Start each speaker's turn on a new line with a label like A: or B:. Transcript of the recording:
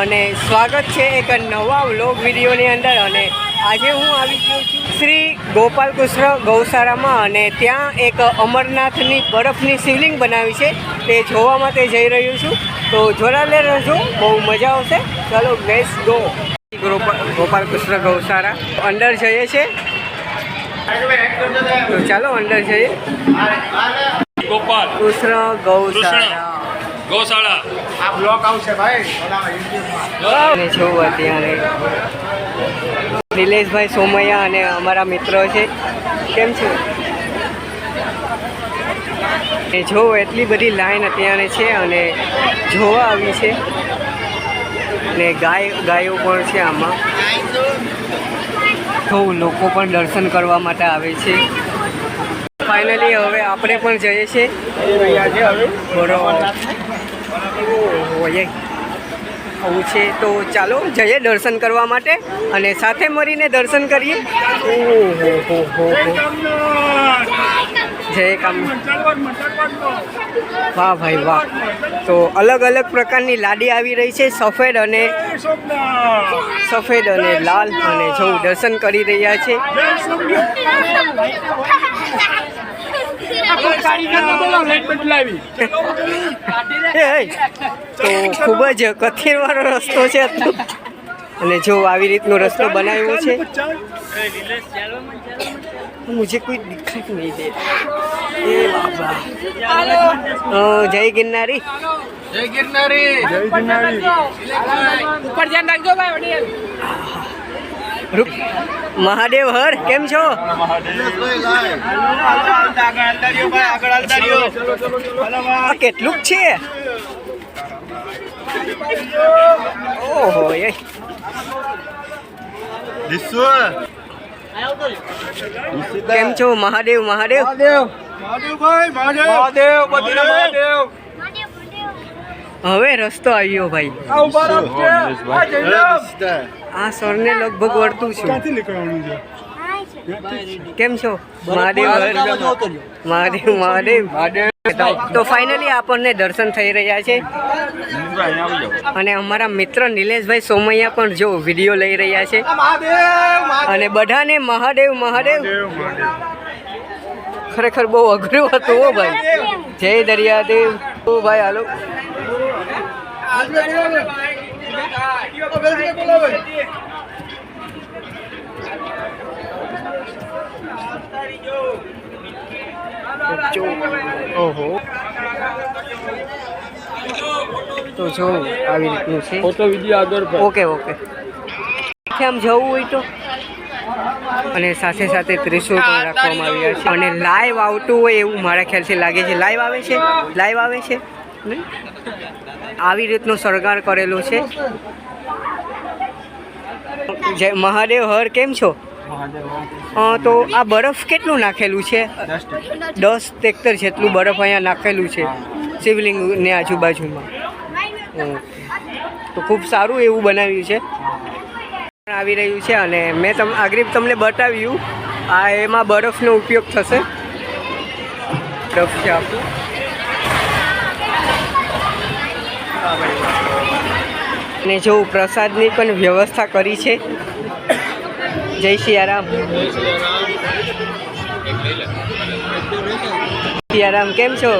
A: અને સ્વાગત છે એક નવા વ્લોગ વિડીયોની અંદર અને આજે હું આવી ગયો છું શ્રી ગોપાલ કૃષ્ણ ગૌશાળામાં અને ત્યાં એક અમરનાથની બરફની શિવલિંગ બનાવી છે તે જોવા માટે જઈ રહ્યું છું. તો જોડાલે રહેજો બહુ મજા આવશે. ચાલો બેસ ગો ગોપાલ કૃષ્ણ ગૌશાળા. અંદર જઈએ છે. તો ચાલો અંદર જઈએ.
B: ગોપાલ.
A: કૃષ્ણ ગૌશાળા.
B: ગૌશાળા.
C: આ બ્લોક આવશે ભાઈ
A: જોવું અત્યારે નિલેશભાઈ સોમૈયા અને અમારા મિત્રો છે. કેમ છે? એ જો એટલી બધી લાઈન અત્યારે છે અને જોવા આવી છે. ને ગાય ગાયો પણ છે આમાં. તો લોકો પણ દર્શન કરવા માટે આવે છે. ફાઇનલી હવે આપણે પણ જઈએ છીએ. ઓય આવું છે તો ચાલો જઈએ દર્શન કરવા માટે અને સાથે મળીને દર્શન કરીએ. ઓહો હો જય કામ. વાહ ભાઈ વાહ. તો અલગ અલગ પ્રકારની લાડી આવી રહી છે, સફેદ અને સફેદ અને લાલ અને જવું દર્શન કરી રહ્યા છે. તો ખૂબ જ કથિરવાળો રસ્તો છે. અને જો આવી રીતનો રસ્તો બનાવ્યો છે. મુજે કોઈ દિક્કત નહીં દે. એ બાબા. જય ગિરનારી.
C: જય ગિરનારી. જય ગિરનારી. ઉપર ધ્યાન રાખજો ભાઈ વડીલ.
A: રૂપ મહાદેવ હર કેમ છો? આ કેટલુંક છે? ઓહો એ. કેમ છો? મહાદેવ મહાદેવ.
C: મહાદેવ. મહાદેવ બધીને મહાદેવ.
A: હવે રસ્તો આવ્યો ભાઈ.
C: આ
A: સરને લગભગ વળતું છું.
C: છે?
A: કેમ છો? મહાદેવ. મહાદેવ મહાદેવ. તો ફાઇનલી આપણને દર્શન થઈ રહ્યા છે. અને અમારા મિત્ર નિલેશભાઈ સોમૈયા પણ જો વીડિયો લઈ રહ્યા છે. અને બધાને મહાદેવ મહાદેવ. ખરેખર બહુ અઘરું હતું હો ભાઈ. જય દરિયાદેવ. ઓ ભાઈ હાલો. ઓહો. તો જો આવી રીતનું છે.
C: ફોટો વીડિયો આગળ
A: ઓકે ઓકે. આમ જવું હોય તો. અને સાથે સાથે ત્રિશુલ પણ રાખવામાં આવ્યા છે. અને લાઈવ આવતું હોય એવું મારા ખ્યાલથી લાગે છે. લાઈવ આવે છે? લાઈવ આવે છે? આવી રીતનો શણગાર કરેલો છે. મહાદેવ, હર કેમ છો? તો આ બરફ કેટલું નાખેલું છે? દસ ટેક્ટર જેટલું બરફ અહીંયા નાખેલું છે, શિવલિંગની આજુબાજુમાં. તો ખૂબ સારું એવું બનાવ્યું છે. આવી રહ્યું છે અને મેં તમ, આગળ તમને બતાવ્યું, આ એમાં બરફનો ઉપયોગ થશે. બરફ છે આપણું. અને જો પ્રસાદની પણ વ્યવસ્થા કરી છે. જય સિયારામ સિયારામ કેમ છો?